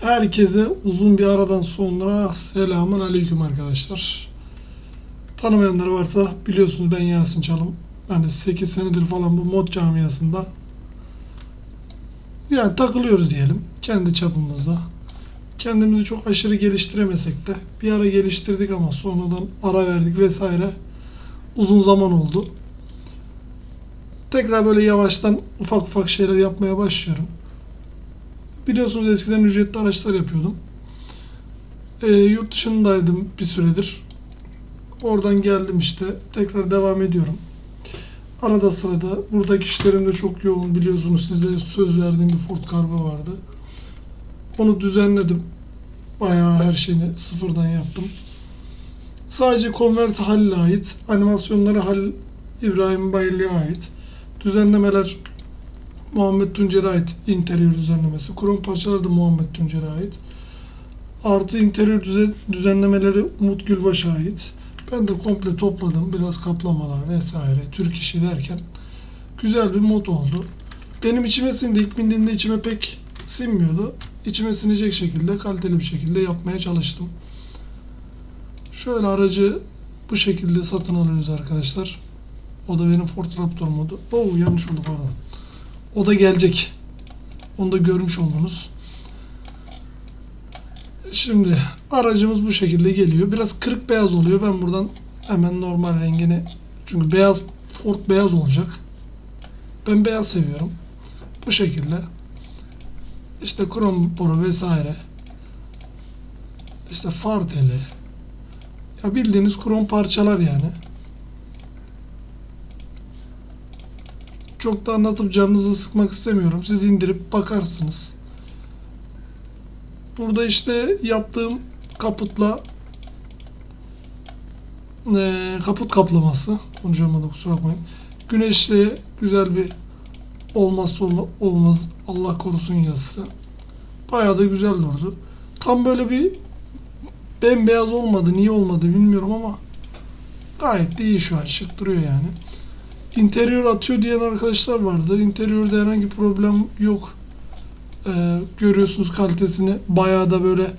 Herkese uzun bir aradan sonra selamun aleyküm arkadaşlar. Tanımayanlar varsa biliyorsunuz ben Yasin Çalım. Yani 8 senedir falan bu mod camiasında yani takılıyoruz diyelim kendi çapımızda. Kendimizi çok aşırı geliştiremesek de bir ara geliştirdik ama sonradan ara verdik vesaire. Uzun zaman oldu. Tekrar böyle yavaştan ufak ufak şeyler yapmaya başlıyorum. Biliyorsunuz eskiden ücretli araçlar yapıyordum. Ee, yurt dışındaydım bir süredir. Oradan geldim işte. Tekrar devam ediyorum. Arada sırada buradaki işlerim de çok yoğun biliyorsunuz size söz verdiğim bir Ford Cargo vardı. Onu düzenledim. Bayağı her şeyini sıfırdan yaptım. Sadece Convert Halil'e ait, animasyonları Halil İbrahim Bayırlı'ya ait. Düzenlemeler Muhammed Tuncer'e ait interior düzenlemesi. Krom parçaları da Muhammed Tuncer'e ait. Artı interior düzen, düzenlemeleri Umut Gülbaş'a ait. Ben de komple topladım. Biraz kaplamalar vesaire. Türk işi derken güzel bir mod oldu. Benim içime sindi. İlk bindiğimde içime pek sinmiyordu. İçime sinecek şekilde, kaliteli bir şekilde yapmaya çalıştım. Şöyle aracı bu şekilde satın alıyoruz arkadaşlar. O da benim Ford Raptor modu. Oo yanlış oldu pardon. O da gelecek. Onu da görmüş oldunuz. Şimdi aracımız bu şekilde geliyor. Biraz kırık beyaz oluyor. Ben buradan hemen normal rengini çünkü beyaz Ford beyaz olacak. Ben beyaz seviyorum. Bu şekilde. İşte krom boru vesaire. İşte far teli. Ya bildiğiniz krom parçalar yani. Çok da anlatıp canınızı sıkmak istemiyorum. Siz indirip bakarsınız. Burada işte yaptığım kaputla eee, kaput kaplaması. Konuşamadım kusura bakmayın. Güneşli güzel bir olmazsa olma- olmaz Allah korusun yazısı. Bayağı da güzel durdu. Tam böyle bir bembeyaz olmadı. Niye olmadı bilmiyorum ama gayet de iyi şu an. Şık duruyor yani. İnterior atıyor diyen arkadaşlar vardı. İnteriörde herhangi problem yok. Ee, görüyorsunuz kalitesini. Bayağı da böyle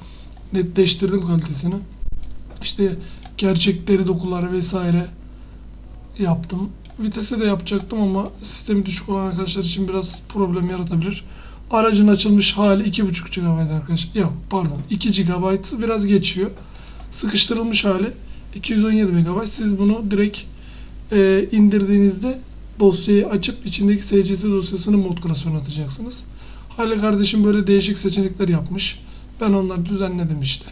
netleştirdim kalitesini. İşte gerçek deri dokuları vesaire yaptım. Vitese de yapacaktım ama sistemi düşük olan arkadaşlar için biraz problem yaratabilir. Aracın açılmış hali 2.5 GB arkadaşlar. Yok pardon 2 GB biraz geçiyor. Sıkıştırılmış hali 217 MB. Siz bunu direkt e, indirdiğinizde dosyayı açıp içindeki SCS dosyasını mod klasörüne atacaksınız. Halil kardeşim böyle değişik seçenekler yapmış. Ben onları düzenledim işte.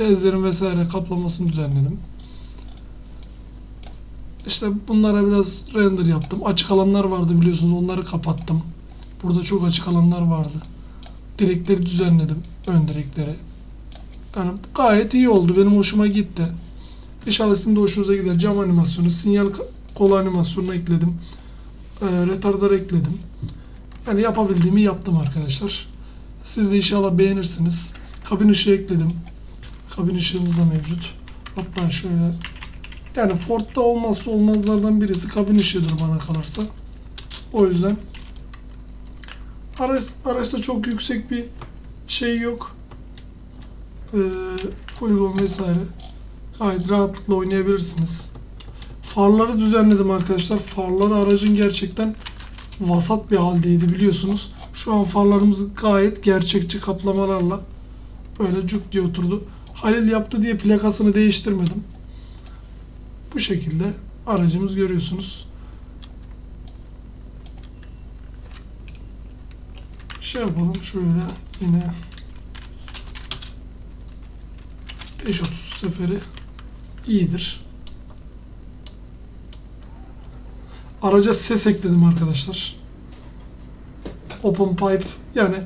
Bezlerin vesaire kaplamasını düzenledim. İşte bunlara biraz render yaptım. Açık alanlar vardı biliyorsunuz onları kapattım. Burada çok açık alanlar vardı. Direkleri düzenledim. Ön direkleri. Yani gayet iyi oldu. Benim hoşuma gitti. İnşallah hoşunuza gider. Cam animasyonu, sinyal kolu animasyonunu ekledim. E, retardar ekledim. Yani yapabildiğimi yaptım arkadaşlar. Siz de inşallah beğenirsiniz. Kabin ışığı ekledim. Kabin ışığımız da mevcut. Hatta şöyle yani Ford'da olmazsa olmazlardan birisi kabin ışığıdır bana kalırsa. O yüzden araç, araçta çok yüksek bir şey yok. Ee, poligon vesaire. Gayet rahatlıkla oynayabilirsiniz. Farları düzenledim arkadaşlar. Farları aracın gerçekten vasat bir haldeydi biliyorsunuz. Şu an farlarımız gayet gerçekçi kaplamalarla böyle cuk diye oturdu. Halil yaptı diye plakasını değiştirmedim. Bu şekilde aracımız görüyorsunuz. Şey yapalım şöyle yine 530 seferi iyidir. Araca ses ekledim arkadaşlar. Open pipe yani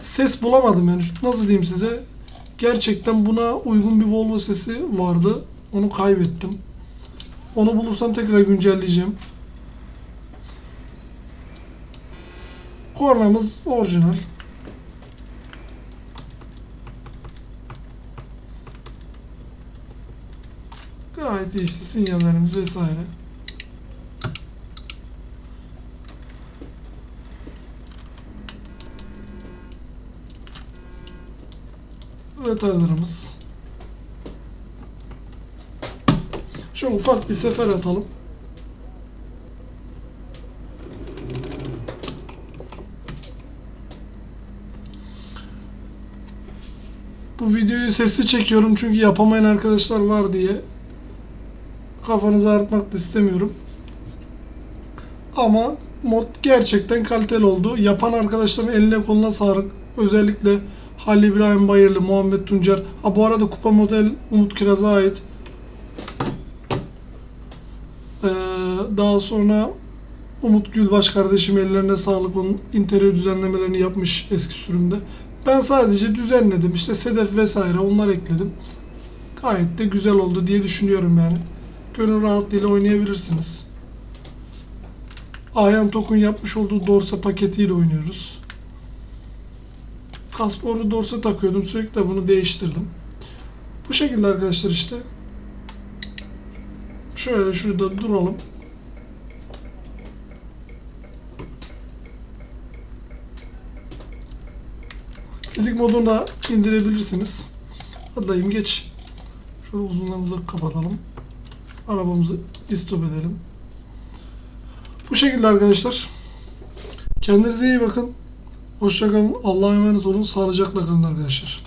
ses bulamadım yani nasıl diyeyim size? Gerçekten buna uygun bir Volvo sesi vardı. Onu kaybettim. Onu bulursam tekrar güncelleyeceğim. Kornamız orijinal gayet iyi işte sinyallerimiz vesaire retarderımız. Şöyle ufak bir sefer atalım. Bu videoyu sesli çekiyorum çünkü yapamayan arkadaşlar var diye. Kafanızı ağrıtmak da istemiyorum. Ama mod gerçekten kaliteli oldu. Yapan arkadaşların eline koluna sağlık. Özellikle Halil İbrahim Bayırlı, Muhammed Tuncer. Ha bu arada kupa model Umut Kiraz'a ait. Ee, daha sonra Umut Gülbaş kardeşim ellerine sağlık. Onun interior düzenlemelerini yapmış eski sürümde. Ben sadece düzenledim. İşte sedef vesaire onlar ekledim. Gayet de güzel oldu diye düşünüyorum yani. Gönül rahatlığıyla oynayabilirsiniz. Ayhan Tokun yapmış olduğu dorsa paketiyle oynuyoruz. Kasporlu dorsa takıyordum. Sürekli de bunu değiştirdim. Bu şekilde arkadaşlar işte. Şöyle şurada duralım. Fizik modunu da indirebilirsiniz. Adayım geç. Şöyle uzunlarımızı kapatalım. Arabamızı istop edelim. Bu şekilde arkadaşlar. Kendinize iyi bakın. Hoşçakalın. Allah'a emanet olun. Sağlıcakla kalın arkadaşlar.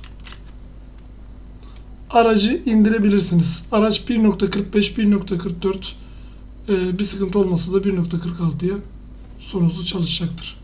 Aracı indirebilirsiniz. Araç 1.45, 1.44 ee, bir sıkıntı olmasa da 1.46'ya sorunsuz çalışacaktır.